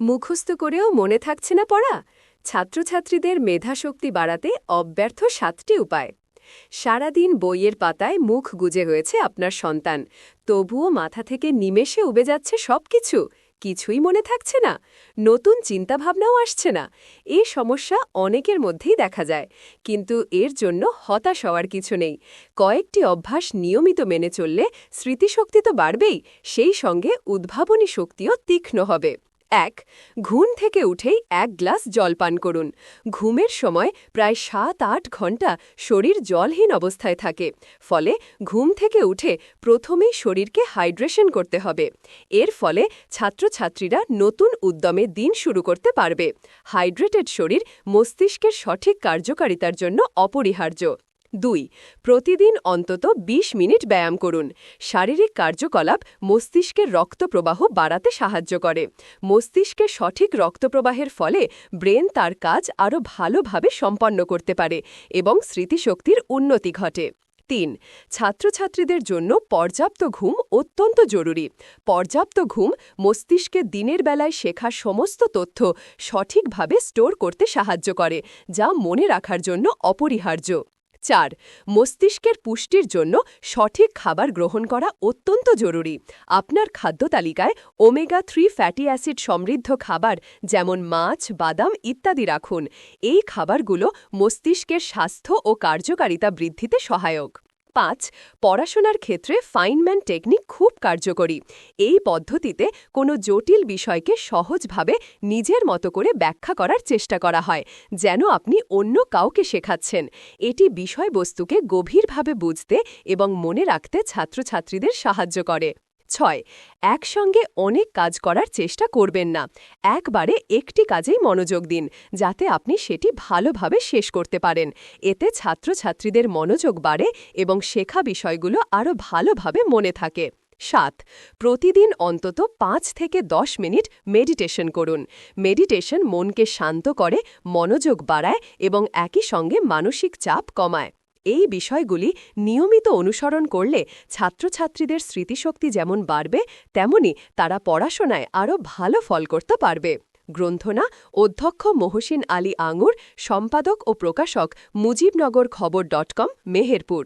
মুখস্থ করেও মনে থাকছে না পড়া। ছাত্রছাত্রীদের মেধাশক্তি বাড়াতে অব্যর্থ সাতটি উপায়। সারাদিন বইয়ের পাতায় মুখ গুজে হয়েছে আপনার সন্তান। তবুও মাথা থেকে নিমেষে উবে যাচ্ছে সবকিছু। কিছুই মনে থাকছে না। নতুন চিন্তাভাবনাও আসছে না। এই সমস্যা অনেকের মধ্যেই দেখা যায়। কিন্তু এর জন্য হতাশ হওয়ার কিছু নেই। কয়েকটি অভ্যাস নিয়মিত মেনে চললে স্মৃতিশক্তি তো বাড়বেই। সেই সঙ্গে উদ্ভাবনী শক্তিও তীক্ষ্ণ হবে। এক, ঘুম থেকে উঠেই এক গ্লাস জল পান করুন। ঘুমের সময় প্রায় সাত আট ঘণ্টা শরীর জলহীন অবস্থায় থাকে। ফলে ঘুম থেকে উঠে প্রথমেই শরীরকে হাইড্রেশন করতে হবে। এর ফলে ছাত্রছাত্রীরা নতুন উদ্যমে দিন শুরু করতে পারবে। হাইড্রেটেড শরীর মস্তিষ্কের সঠিক কার্যকারিতার জন্য অপরিহার্য। দুই, প্রতিদিন অন্তত ২০ মিনিট ব্যায়াম করুন। শারীরিক কার্যকলাপ মস্তিষ্কের রক্তপ্রবাহ বাড়াতে সাহায্য করে। মস্তিষ্কে সঠিক রক্তপ্রবাহের ফলে ব্রেন তার কাজ আরও ভালোভাবে সম্পন্ন করতে পারে এবং স্মৃতিশক্তির উন্নতি ঘটে। তিন, ছাত্রছাত্রীদের জন্য পর্যাপ্ত ঘুম অত্যন্ত জরুরি। পর্যাপ্ত ঘুম মস্তিষ্কে দিনের বেলায় শেখা সমস্ত তথ্য সঠিকভাবে স্টোর করতে সাহায্য করে, যা মনে রাখার জন্য অপরিহার্য। চার, মস্তিষ্কের পুষ্টির জন্য সঠিক খাবার গ্রহণ করা অত্যন্ত জরুরি। আপনার খাদ্য তালিকায় ওমেগা থ্রি ফ্যাটি অ্যাসিড সমৃদ্ধ খাবার যেমন মাছ, বাদাম ইত্যাদি রাখুন। এই খাবারগুলো মস্তিষ্কের স্বাস্থ্য ও কার্যকারিতা বৃদ্ধিতে সহায়ক। পাঁচ, পড়াশোনার ক্ষেত্রে ফাইনম্যান টেকনিক খুব কার্যকরী। এই পদ্ধতিতে কোনো জটিল বিষয়কে সহজভাবে নিজের মতো করে ব্যাখ্যা করার চেষ্টা করা হয়, যেন আপনি অন্য কাউকে শেখাচ্ছেন। এটি বিষয়বস্তুকে গভীরভাবে বুঝতে এবং মনে রাখতে ছাত্রছাত্রীদের সাহায্য করে। ছয়। একসঙ্গে অনেক কাজ করার চেষ্টা করবেন না। একবারে একটি কাজেই মনোযোগ দিন, যাতে আপনি সেটি ভালোভাবে শেষ করতে পারেন। এতে ছাত্রছাত্রীদের মনোযোগ বাড়ে এবং শেখা বিষয়গুলো আরও ভালোভাবে মনে থাকে। সাত। প্রতিদিন অন্তত পাঁচ থেকে দশ মিনিট মেডিটেশন করুন। মেডিটেশন মনকে শান্ত করে, মনোযোগ বাড়ায় এবং একই সঙ্গে মানসিক চাপ কমায়। এই বিষয়গুলি নিয়মিত অনুসরণ করলে ছাত্রছাত্রীদের স্মৃতিশক্তি যেমন বাড়বে, তেমনি তারা পড়াশোনায় আরও ভালো ফল করতে পারবে। গ্রন্থনা, অধ্যক্ষ মহসিন আলী আঙুর, সম্পাদক ও প্রকাশক মুজিবনগর খবর ডট কম, মেহেরপুর।